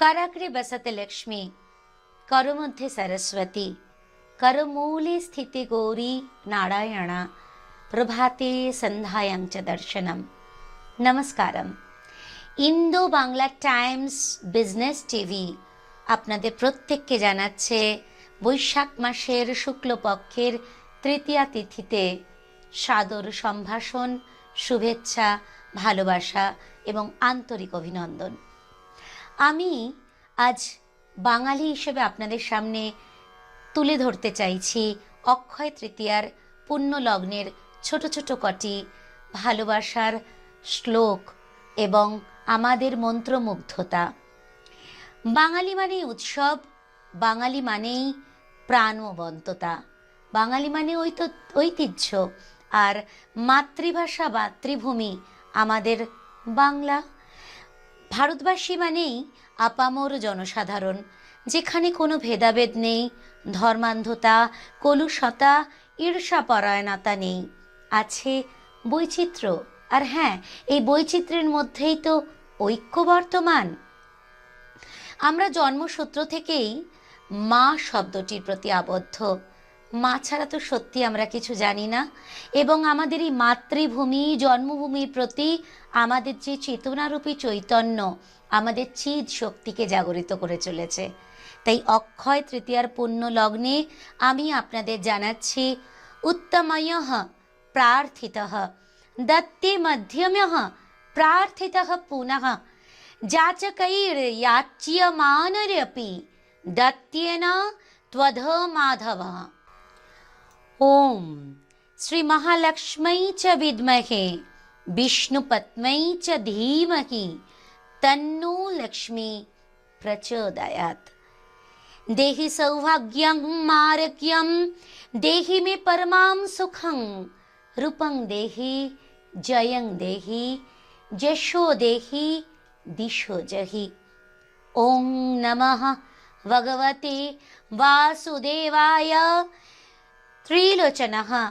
কারাগ্রে বসাতে লক্ষ্মী কর মধ্যে সরস্বতী কর ಕರುಮೂಲೆ স্থিতি গৌরী নারায়ণ প্রভাতে সন্ধ্যায়ং চ দর্শনম নমস্কারম Indo Bangla Times Business TV আপনাদের প্রত্যেককে জানাচ্ছে বৈশাখ মাসের শুক্লপক্ষের তৃতীয়া তিথিতে সাদর সম্ভাষণ শুভেচ্ছা ভালোবাসা এবং আন্তরিক অভিনন্দন আমি আজ বাঙালি হিসেবে আপনাদের সামনে তুলে ধরতে চাইছি অক্ষয় তৃতীয়ার পুণ্য লগ্নের ছোট ছোট কটি ভালোবাসার শ্লোক এবং আমাদের মন্ত্রমুগ্ধতা। বাঙালি মানেই উৎসব, বাঙালি মানেই প্রাণবন্ততা, বাঙালি মানে ঐত, ঐতিহ্য আর মাতৃভাষা, মাতৃভূমি আমাদের বাংলা ভারতবাসী মানেই আপামর জনসাধারণ, যেখানে কোনো ভেদাভেদ নেই, ধর্মান্ধতা, কলুষতা, ঈর্ষাপরায়ণতা নেই। আছে বৈচিত্র্য। আর হ্যাঁ এই বৈচিত্র্যের মধ্যেই তো ঐক্য বর্তমান। আমরা জন্মসূত্র থেকেই মা শব্দটির প্রতি আবদ্ধ। মা ছাড়া তো সত্যি আমরা কিছু জানি না এবং আমাদের এই মাতৃভূমি জন্মভূমির প্রতি আমাদের যে চেতনারূপী চৈতন্য আমাদের চিদ শক্তিকে জাগরিত করে চলেছে তাই অক্ষয় তৃতীয়ার পুণ্য লগ্নে আমি আপনাদের জানাচ্ছি উত্তময় প্রার্থিত দত্তে মধ্যম প্রার্থিত পুনঃ যাচকৈর্যাচ্যমানরপি দত্যেন त्वध माधव ॐ। श्रीमहालक्ष्मै च विद्महे विष्णुपत्मै च धीमहि तन्नो लक्ष्मी प्रचोदयात्। देहि सौभाग्यं मारक्यं देहि मे परमां सुखं रूपं देहि जयं देहि यशो देहि दिशो जहि। ॐ नमः भगवते वासुदेवाय त्रिलोचनः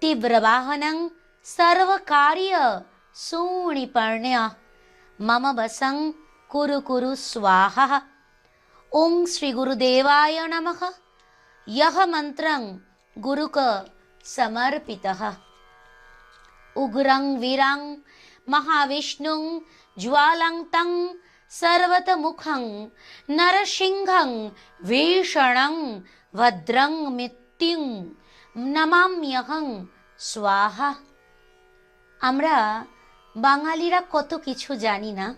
तीव्रवाहनं सर्वकार्य सूणिपर्ण्य। मम वसं कुरु कुरु स्वाहा। ॐ श्रीगुरुदेवाय नमः। यः मन्त्रं गुरुक समर्पितः। उग्रं वीरं महाविष्णुं ज्वालं तं सर्वतमुखं नरसिंहं भीषणं भद्रं मित्तिं নমাম্যহং স্বাহা। আমরা বাঙালিরা কত কিছু জানি না।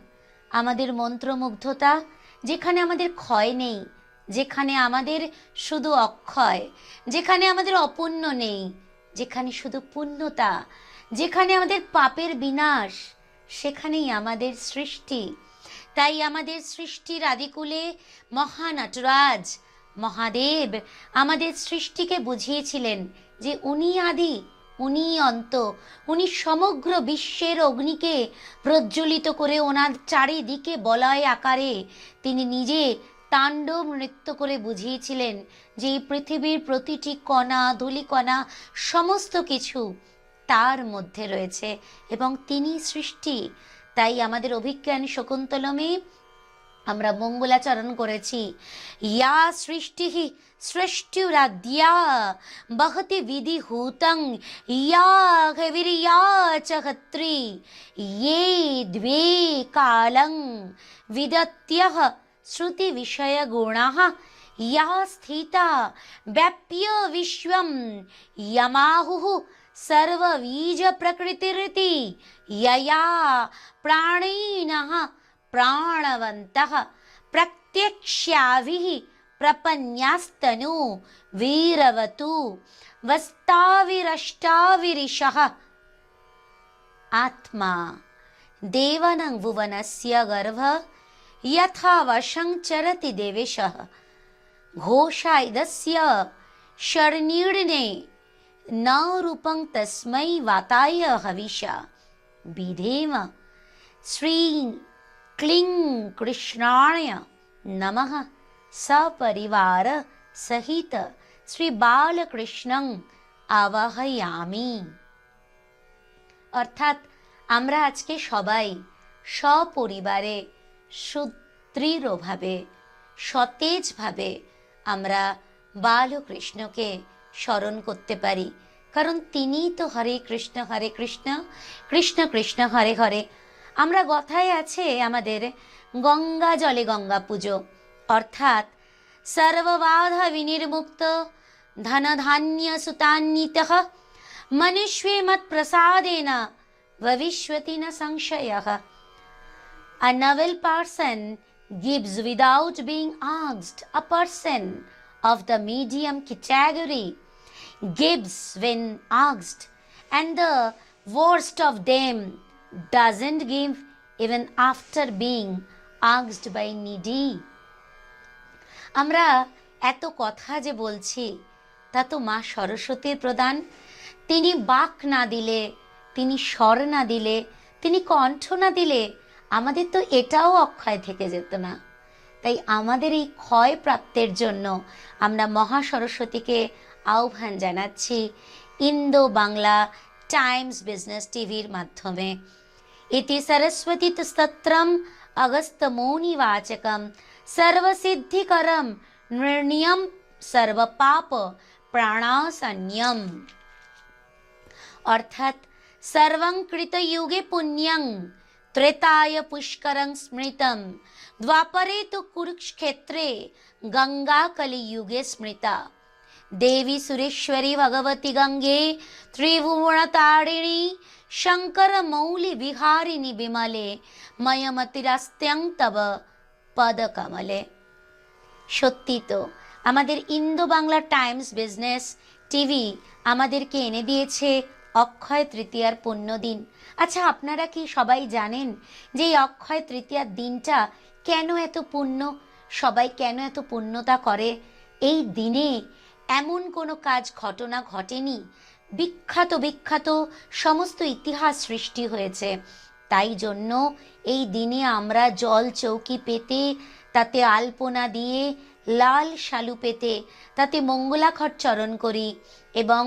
আমাদের মন্ত্রমুগ্ধতা, যেখানে আমাদের ক্ষয় নেই, যেখানে আমাদের শুধু অক্ষয়, যেখানে আমাদের অপূর্ণ নেই, যেখানে শুধু পুণ্যতা যেখানে আমাদের পাপের বিনাশ, সেখানেই আমাদের সৃষ্টি। তাই আমাদের সৃষ্টির আদিকুলে মহানটরাজ মহাদেব আমাদের সৃষ্টিকে বুঝিয়েছিলেন যে উনি আদি, উনি অন্ত, উনি সমগ্র বিশ্বের অগ্নিকে প্রজ্বলিত করে ওনার চারিদিকে বলয় আকারে তিনি নিজে তাণ্ডব নৃত্য করে বুঝিয়েছিলেন যে এই পৃথিবীর প্রতিটি কণা, ধূলিকণা, সমস্ত কিছু তার মধ্যে রয়েছে এবং তিনি সৃষ্টি। তাই আমাদের অভিজ্ঞান শকুন্তলমে আমরা মঙ্গলাচরণ করেছি। ইয়া সৃষ্টি সৃষ্টিরা দিয়া বহতি বিধি হুতং ইয়া খবিরিয়া চহত্রি ইয়ে দ্বে কালং। বিদত্যহ শ্রুতি বিষয় গুণা ইয়া স্থিতা ব্যাপ্য বিশ্বম। ইয়মাহু সর্ববীজ প্রকৃতিরিতি ইয়া প্রাণীনহ ಪ್ರಾಣವಂತಹ ಪ್ರತ್ಯಕ್ಷಾವಿ ಪ್ರಪನ್ಯಾಸ್ತನು ವೀರವತು ವಸ್ತಾವಿರಷ್ಟಾವಿರಿಷಃ. ಆತ್ಮ ದೇವನ ಭುವನಸ್ಯ ಗರ್ಭ ಯಥಾವಶಂಚರತಿ ದೇವೇಶ ದೇವೇಶಃ ಘೋಷ ಇದಸ್ಯ ಶರ್ಣೀರ್ಣೆ ನ ರೂಪಂ ತಸ್ಮೈ ವಾತಾಯ ಹವಿಷ. ಬಿಧೇಮ ಶ್ರೀ క్లీం కృష్ణాయ నమ సపరివార సహిత শ্রী বালকৃষ্ণং আবাহয়ামি অর্থাৎ আমরা আজকে সবাই সপরিবারে, সুদৃঢ়ভাবে, সতেজভাবে আমরা বালকৃষ্ণকে স্মরণ করতে পারি। কারণ তিনি তো হরে কৃষ্ণ হরে কৃষ্ণ কৃষ্ণ কৃষ্ণ, হরে হরে। আমরা কথায় আছে আমাদের গঙ্গা জলে গঙ্গা পুজো অর্থাৎ সর্ববাধা বিনির্মুক্ত ধনধান্য সুতান্বিত মনুষ্যে মৎপ্রসাদেন ভবিষ্যতি ন সংশয়ः A novel person gives without being asked. A person of the medium category gives when asked, and the worst of them doesn't give even after being asked by needy. আমরা এত কথা যে বলছি, তা তো মা সরস্বতীর প্রদান। তিনি বাক না দিলে, তিনি স্বর না দিলে, তিনি কণ্ঠ না দিলে আমাদের তো এটাও অক্ষয় থেকে যেত না। তাই আমাদের এই ক্ষয় প্রাপ্তের জন্য আমরা মহা সরস্বতীকে আহ্বান জানাচ্ছি। ইন্দো বাংলা টাইমস বিজনেস টিভির মাধ্যমে। इति सरस्वतीस्तत्रम् निर्णयम सर्वसिद्धिकरं पाप प्राणासन्यम अर्थात सर्वं कृतयुगे पुण्यं त्रेताय पुष्करं स्मृतं द्वापरे तु कुरुक्षेत्रे गङ्गाकलियुगे स्मृता। देवी सुरेश्वरी भगवती गंगे त्रिभुवनतारिणी বিহারিণী বিমলে ময়মতিরাস্ত্যং তব পদকমলে সত্যি তো, আমাদের Indo Bangla Times Business TV আমাদেরকে এনে দিয়েছে অক্ষয় তৃতীয়ার পুণ্য দিন আচ্ছা আপনারা কি সবাই জানেন যে এই অক্ষয় তৃতীয়ার দিনটা কেন এত পুণ্য? সবাই কেন এত পুণ্যতা করে? এই দিনে এমন কোনো কাজ, ঘটনা ঘটেনি? বিখ্যাত বিখ্যাত সমস্ত ইতিহাস সৃষ্টি হয়েছে। তাই জন্য এই দিনে আমরা জল চৌকি পেতে, তাতে আলপনা দিয়ে, লাল শালু পেতে, তাতে মঙ্গলাখট চরণ করি এবং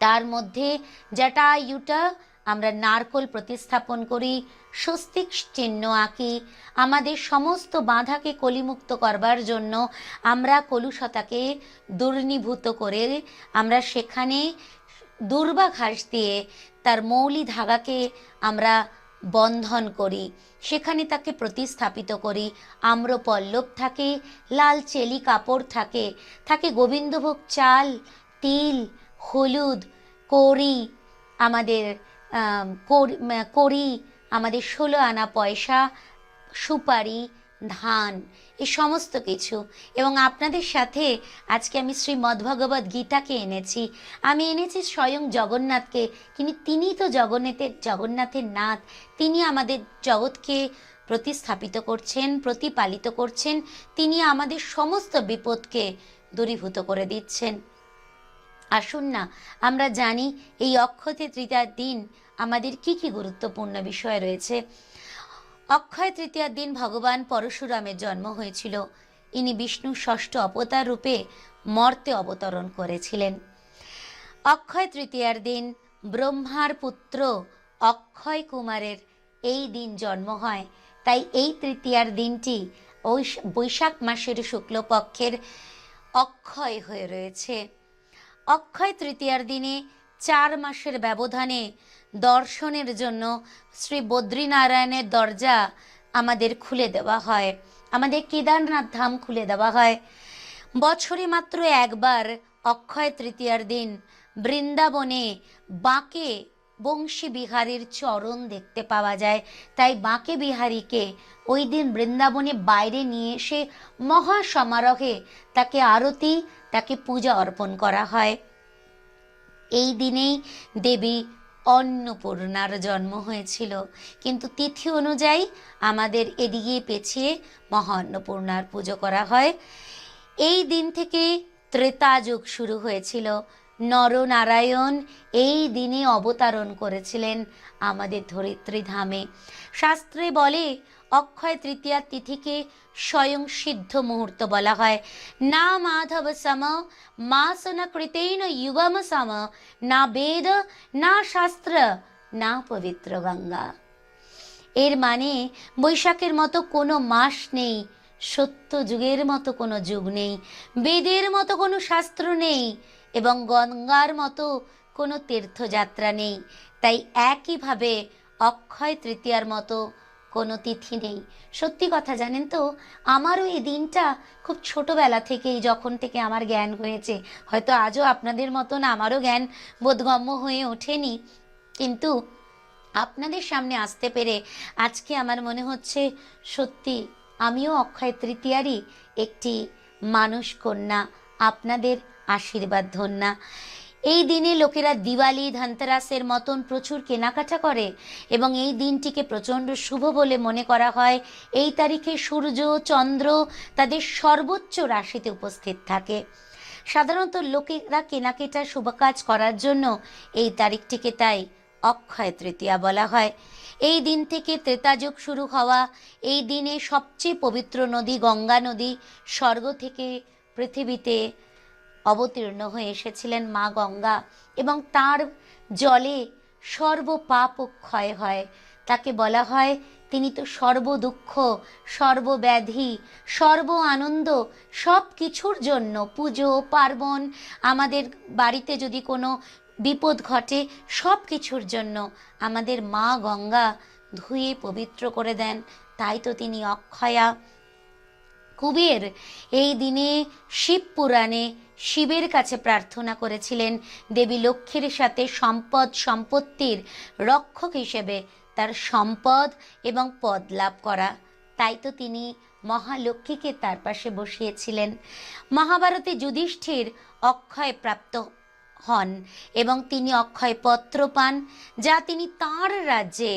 তার মধ্যে জটায়ুটা আমরা নারকোল প্রতিস্থাপন করি, স্বস্তিক চিহ্ন আঁকি, আমাদের সমস্ত বাধাকে কলিমুক্ত করবার জন্য আমরা কলুষতাকে দুর্নীভূত করে আমরা সেখানে দুর্বা ঘাস দিয়ে তার মৌলি ধাগাকে আমরা বন্ধন করি। সেখানে তাকে প্রতিস্থাপিত করি। আম্র পল্লব থাকে, লাল চেলি কাপড় থাকে থাকে গোবিন্দভোগ চাল, তিল, হলুদ, কড়ি, আমাদের কড়ি আমাদের ষোলো আনা পয়সা, সুপারি, ধান এই সমস্ত কিছু। এবং আপনাদের সাথে আজকে আমি শ্রী মদ্ভগবত গীতাকে এনেছি। আমি এনেছি স্বয়ং জগন্নাথকে। কিন্তু তিনি তো জগন্নাথের জগন্নাথের নাথ। তিনি আমাদের জগৎকে প্রতিস্থাপিত করছেন, প্রতিপালিত করছেন। তিনি আমাদের সমস্ত বিপদকে দূরীভূত করে দিচ্ছেন। আসুন না, আমরা জানি এই অক্ষতে তৃতীয়ার দিন আমাদের কি কি গুরুত্বপূর্ণ বিষয় রয়েছে? অক্ষয় তৃতীয়ার দিন ভগবান পরশুরামের জন্ম হয়েছিল। ইনি বিষ্ণুর ষষ্ঠ অবতার রূপে মর্তে অবতরণ করেছিলেন। অক্ষয় তৃতীয়ার দিন ব্রহ্মার পুত্র অক্ষয় কুমারের এই দিন জন্ম হয়। তাই এই তৃতীয়ার দিনটি ঐশ- বৈশাখ মাসের শুক্লপক্ষের অক্ষয় হয়ে রয়েছে। অক্ষয় তৃতীয়ার দিনে চার মাসের ব্যবধানে দর্শনের জন্য শ্রী বদ্রীনারায়ণের দরজা আমাদের খুলে দেওয়া হয়। আমাদের কেদারনাথ ধাম খুলে দেওয়া হয়। বছরে মাত্র একবার অক্ষয় তৃতীয়ার দিন বৃন্দাবনে বাঁকে বংশী বিহারীর চরণ দেখতে পাওয়া যায়। তাই বাঁকে বিহারীকে ওই দিন বৃন্দাবনে বাইরে নিয়ে এসে মহা সমারোহে তাকে আরতি, তাকে পূজা অর্পণ করা হয়। এই দিনেই দেবী অন্নপূর্ণার জন্ম হয়েছিল। কিন্তু তিথি অনুযায়ী আমাদের এদিকে পেছিয়ে মহা অন্নপূর্ণার পুজো করা হয়। এই দিন থেকে ত্রেতা যুগ শুরু হয়েছিল। নরনারায়ণ এই দিনে অবতারণ করেছিলেন আমাদের ধরিত্রী ধামে। শাস্ত্রে বলে অক্ষয় তৃতীয়া তিথিকে স্বয়ং সিদ্ধ মুহূর্ত বলা হয়। না মাধব সম মাসন কৃতেন যুগম সম, না বেদ, না শাস্ত্র, না পবিত্র গঙ্গা। এর মানে বৈশাখের মতো কোনো মাস নেই, সত্য যুগের মতো কোনো যুগ নেই, বেদের মতো কোনো শাস্ত্র নেই এবং গঙ্গার মতো কোনো তীর্থযাত্রা নেই। তাই একইভাবে অক্ষয় তৃতীয়ার মতো কোনো তিথি নেই। সত্যি কথা জানেন তো, আমারও এই দিনটা খুব ছোটবেলা থেকেই যখন থেকে আমার জ্ঞান হয়েছে। হয়তো আজও আপনাদের মতন আমারও জ্ঞান বোধগম্য হয়ে ওঠেনি। কিন্তু আপনাদের সামনে আসতে পেরে আজকে আমার মনে হচ্ছে সত্যি আমিও অক্ষয় তৃতীয়ারই একটি মানুষ কন্যা, আপনাদের আশীর্বাদ ধন্যা। এই দিনে লোকেরা দিওয়ালি, ধানতেরাসের মতন প্রচুর কেনাকাটা করে এবং এই দিনটিকে প্রচণ্ড শুভ বলে মনে করা হয়। এই তারিখে সূর্য, চন্দ্র তাদের সর্বোচ্চ রাশিতে উপস্থিত থাকে। সাধারণত লোকেরা কেনাকাটা শুভ কাজ করার জন্য এই তারিখটিকে তাই অক্ষয় তৃতীয়া বলা হয়। এই দিন থেকে ত্রেতাযুগ শুরু হওয়া, এই দিনে সবচেয়ে পবিত্র নদী গঙ্গা নদী, স্বর্গ থেকে পৃথিবীতে অবতীর্ণ হয়ে এসেছিলেন মা গঙ্গা এবং তার জলে সর্বপাপ ক্ষয় হয়। তাকে বলা হয়, তিনি তো সর্ব দুঃখ সর্বব্যাধি, সর্ব আনন্দ, সব কিছুর জন্য পুজো, পার্বণ, আমাদের বাড়িতে যদি কোনো বিপদ ঘটে, সব কিছুর জন্য আমাদের মা গঙ্গা ধুয়ে পবিত্র করে দেন। তাই তো তিনি অক্ষয়া কুবের। এই দিনে শিব পুরাণে শিবের কাছে প্রার্থনা করেছিলেন দেবী লক্ষ্মীর সাথে সম্পদ সম্পত্তির রক্ষক হিসেবে তার সম্পদ এবং পদ লাভ করা। তাই তো তিনি মহালক্ষ্মীকে তার পাশে বসিয়েছিলেন। মহাভারতে যুধিষ্ঠির অক্ষয় প্রাপ্ত হন এবং তিনি অক্ষয় পত্র পান, যা তিনি তাঁর রাজ্যে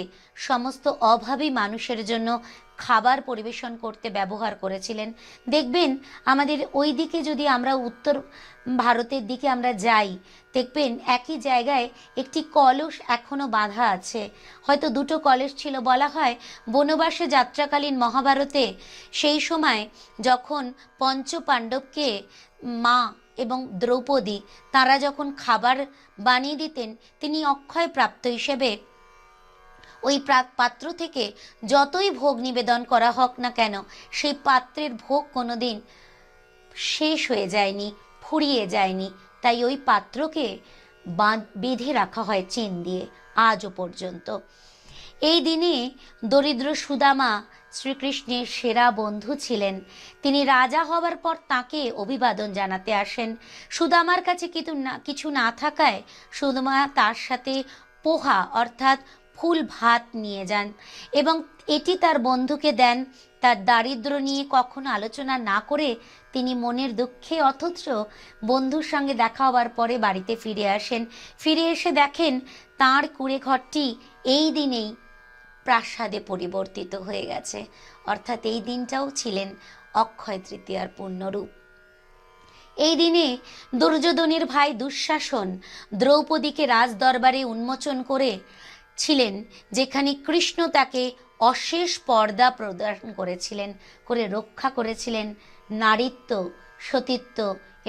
সমস্ত অভাবী মানুষের জন্য খাবার পরিবেশন করতে ব্যবহার করেছিলেন। দেখবেন আমাদের ওই দিকে যদি আমরা উত্তর ভারতের দিকে আমরা যাই, দেখবেন একই জায়গায় একটি কলস এখনও বাঁধা আছে। হয়তো দুটো কলস ছিল, বলা হয় বনবাসে যাত্রাকালীন মহাভারতে সেই সময় যখন পঞ্চ পাণ্ডবকে মা এবং দ্রৌপদী তারা যখন খাবার বানিয়ে দিতেন, তিনি অক্ষয় প্রাপ্ত হিসেবে ওই পাত্র থেকে যতই ভোগ নিবেদন করা হোক না কেন, সেই পাত্রের ভোগ কোনোদিন শেষ হয়ে যায়নি, ফুরিয়ে যায়নি। তাই ওই পাত্রকে বাঁধ- বেঁধে রাখা হয় চেন দিয়ে আজও পর্যন্ত। এই দিনে দরিদ্র সুদামা শ্রীকৃষ্ণের সেরা বন্ধু ছিলেন। তিনি রাজা হবার পর তাকে অভিবাদন জানাতে আসেন। সুদামার কাছে কিন্তু না, কিছু না থাকায় সুদামা তার সাথে পোহা, অর্থাৎ ফুল ভাত নিয়ে যান এবং এটি তার বন্ধুকে দেন। তার দারিদ্র নিয়ে কখনো আলোচনা না করে তিনি মনের দুঃখে অথচ বন্ধুর সঙ্গে দেখা হওয়ার পরে বাড়িতে ফিরে আসেন। ফিরে এসে দেখেন তাঁর কুড়ে ঘরটি এই দিনেই প্রাসাদে পরিবর্তিত হয়ে গেছে। অর্থাৎ এই দিনটাও ছিলেন অক্ষয় তৃতীয়ার পূর্ণরূপ। এই দিনে দুর্যোধনের ভাই দুঃশাসন দ্রৌপদীকে রাজদরবারে উন্মোচন করে ছিলেন, যেখানে কৃষ্ণ তাকে অশেষ পর্দা প্রদান করেছিলেন, করে রক্ষা করেছিলেন, নারীত্ব, সতীত্ব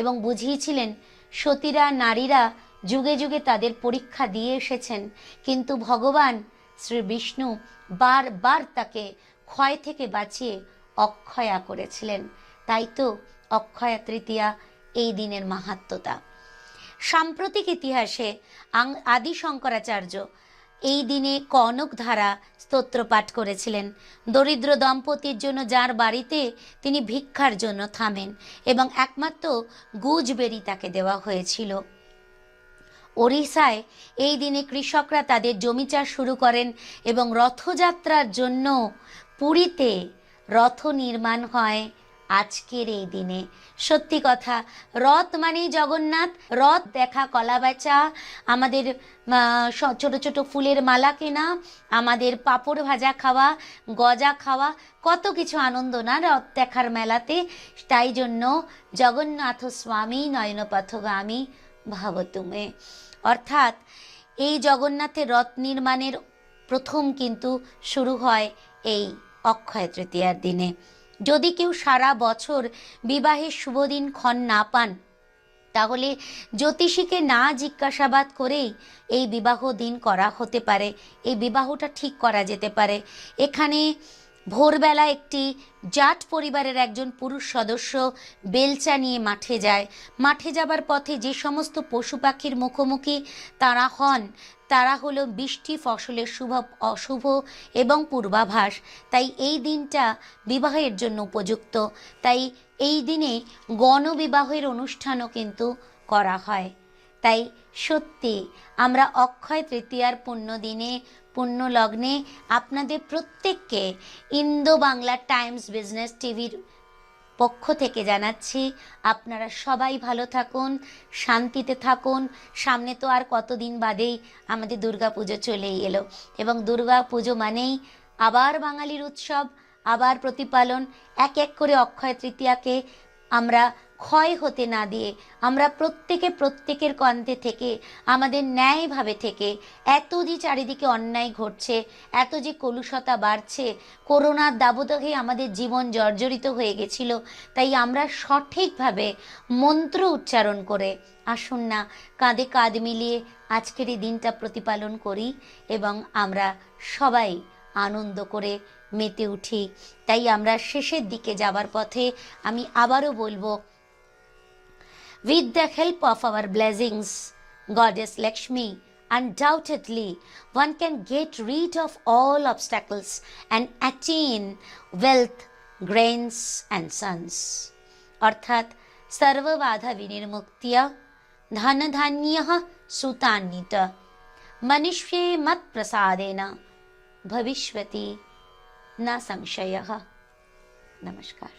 এবং বুঝিয়েছিলেন, সতীরা, নারীরা যুগে যুগে তাদের পরীক্ষা দিয়ে এসেছেন, কিন্তু ভগবান শ্রী বিষ্ণু বারবার তাকে ক্ষয় থেকে বাঁচিয়ে অক্ষয়া করেছিলেন। তাই তো অক্ষয়া তৃতীয়া এই দিনের মাহাত্মতা। সাম্প্রতিক ইতিহাসে আদি শঙ্করাচার্য এই দিনে কনক ধারা স্তোত্র পাঠ করেছিলেন। দরিদ্র দম্পতির জন্য যার বাড়িতে তিনি ভিক্ষার জন্য থামেন এবং একমাত্র গুজবেরি তাকে দেওয়া হয়েছিল। ওড়িশায় এই দিনে কৃষকরা তাদের জমি চাষ শুরু করেন এবং রথযাত্রার জন্য পুরীতে রথ নির্মাণ হয়। আজকের এই দিনে। সত্যি কথা, রথ মানে জগন্নাথ, রথ দেখা কলা বেচা, আমাদের ছোট ছোট ফুলের মালা কেনা, আমাদের পাঁপড় ভাজা খাওয়া, গজা খাওয়া, কত কিছু আনন্দ না রথ দেখার মেলাতে। তাই জন্য জগন্নাথ স্বামী নয়নপথগামী ভাব তুমে। অর্থাৎ এই জগন্নাথের রথ নির্মাণের প্রথম কিন্তু শুরু হয় এই অক্ষয় তৃতীয়ার দিনে। যদি কেউ সারা বছর বিবাহের শুভদিন ক্ষণ না পান, তাহলে জ্যোতিষীকে না জিজ্ঞাসাবাদ করেই এই বিবাহ দিন করা হতে পারে। এই বিবাহটা ঠিক করা যেতে পারে। এখানে ভোরবেলা একটি জাট পরিবারের একজন পুরুষ সদস্য বেলচা নিয়ে মাঠে যায়। মাঠে যাবার পথে যে সমস্ত পশু পাখির মুখোমুখি তারা হন, তারা হলো বৃষ্টি, ফসলের শুভ, অশুভ এবং পূর্বাভাস। তাই এই দিনটা বিবাহের জন্য উপযুক্ত। তাই এই দিনে গণবিবাহের অনুষ্ঠানও কিন্তু করা হয়। তাই সত্যি আমরা অক্ষয় তৃতীয়ার পুণ্য দিনে পুণ্য লগ্নে আপনাদের প্রত্যেককে ইন্দো বাংলা টাইমস বিজনেস টিভির পক্ষ থেকে জানাচ্ছি, আপনারা সবাই ভালো থাকুন, শান্তিতে থাকুন। সামনে তো আর কতদিন বাদেই আমাদের দুর্গা পুজো চলেই এলো। এবং দুর্গা পুজো মানেই আবার বাঙালির উৎসব, আবার প্রতিপালন, এক এক করে অক্ষয় তৃতীয়াকে আমরা ক্ষয় হতে না দিয়ে আমরা প্রত্যেকে প্রত্যেকের কন্থে থেকে, আমাদের ন্যায়ভাবে থেকে এত যে চারিদিকে অন্যায় ঘটছে, এত যে কলুষতা বাড়ছে, করোনার দাবদাহে আমাদের জীবন জর্জরিত হয়ে গেছিল, তাই আমরা সঠিকভাবে মন্ত্র উচ্চারণ করে আসুন না, কাঁধে কাঁধ মিলিয়ে আজকের এই দিনটা প্রতিপালন করি এবং আমরা সবাই আনন্দ করে মেতে উঠি। তাই আমরা শেষের দিকে যাবার পথে আমি আবারও বলব With the help of our blessings, Goddess Lakshmi, undoubtedly one can get rid of all obstacles and attain wealth, grains and sons. অর্থাৎ সর্ববাধা বিনির্মুক্তিয়া ধনধান্য সুতান্বিত মনুষ্যে মত প্রসাদেন bhavishvati na সংশয় নমস্কার